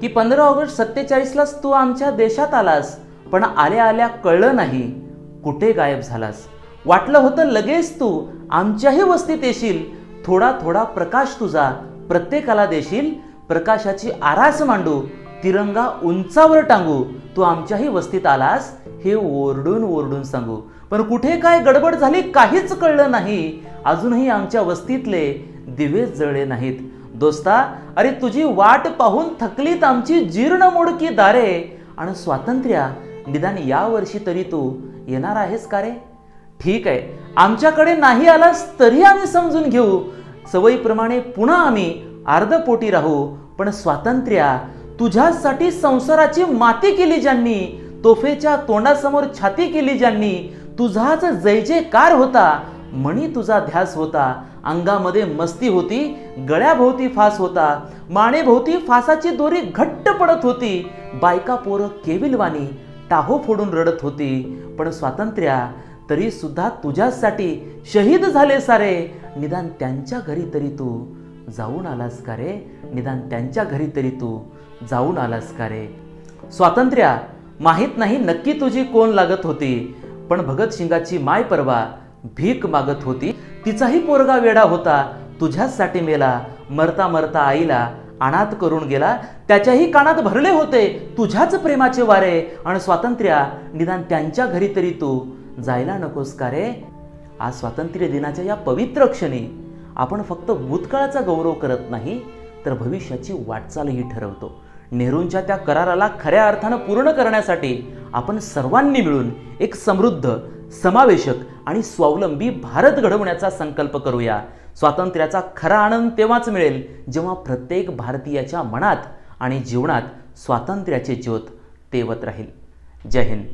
की पंधरा ऑगस्ट सत्तेचाळीसलाच तू आमच्या देशात आलास पण आल्या आल्या कळलं नाही. कुठे गायब झालास? वाटलं होतं लगेच तू आमच्याही वस्तीत येशील. थोडा थोडा प्रकाश तुझा प्रत्येकाला देशील. प्रकाशाची आरास मांडू तिरंगा उंचावर टांगू. तू आमच्याही वस्तीत आलास हे ओरडून ओरडून सांगू. पण कुठे काय गडबड झाली काहीच कळलं नाही. अजूनही आमच्या वस्तीतले दिवे जळले नाहीत. दोस्ता अरे तुझी वाट पाहून थकलीत आमची जीर्ण मोडकी दारे. आणि स्वातंत्र्या निदान या वर्षी तरी तू येणार आहेस का रे? ठीक आहे आमच्याकडे नाही आलास तरी आम्ही समजून घेऊ. सवयीप्रमाणे पुन्हा आम्ही अर्धपोटी राहू. पण स्वातंत्र्या तुझ्यासाठी संसाराची माती केली ज्यांनी तोफेच्या तोंडासमोर छाती केली ज्यांनी तुझाच जय जयकार होता. मणी तुझा ध्यास होता अंगामध्ये मस्ती होती गळ्याभोवती फास होता मानेभोवती फासाची दोरी घट्ट पडत होती बायका पोरं केविलवाणी टाहो फोडून रडत होती. पण स्वातंत्र्या तरी सुद्धा तुझ्यासाठी शहीद झाले सारे. निदान त्यांच्या घरी तरी तू जाऊन आलास का रे? निदान त्यांच्या घरी तरी तू जाऊन आलास का रे? स्वातंत्र्या माहीत नाही नक्की तुझी कोण लागत होती पण भगतसिंगाची माय परवा भीक मागत होती. तिचाही पोरगा वेडा होता. तुझ्याचसाठी मेला. मरता मरता आईला अनाथ करून गेला. त्याच्याही कानात भरले होते. तुझ्याच प्रेमाचे वारे. आणि स्वातंत्र्या निदान त्यांच्या घरी तरी तू जायला नकोस का रे? आज स्वातंत्र्य दिनाच्या या पवित्र क्षणी आपण फक्त भूतकाळाचा गौरव करत नाही तर भविष्याची वाटचालही ठरवतो. नेहरूंच्या त्या कराराला खऱ्या अर्थानं पूर्ण करण्यासाठी आपण सर्वांनी मिळून एक समृद्ध समावेशक आणि स्वावलंबी भारत घडवण्याचा संकल्प करूया. स्वातंत्र्याचा खरा आनंद तेव्हाच मिळेल जेव्हा प्रत्येक भारतीयाच्या मनात आणि जीवनात स्वातंत्र्याचे ज्योत तेवत राहील. जय हिंद.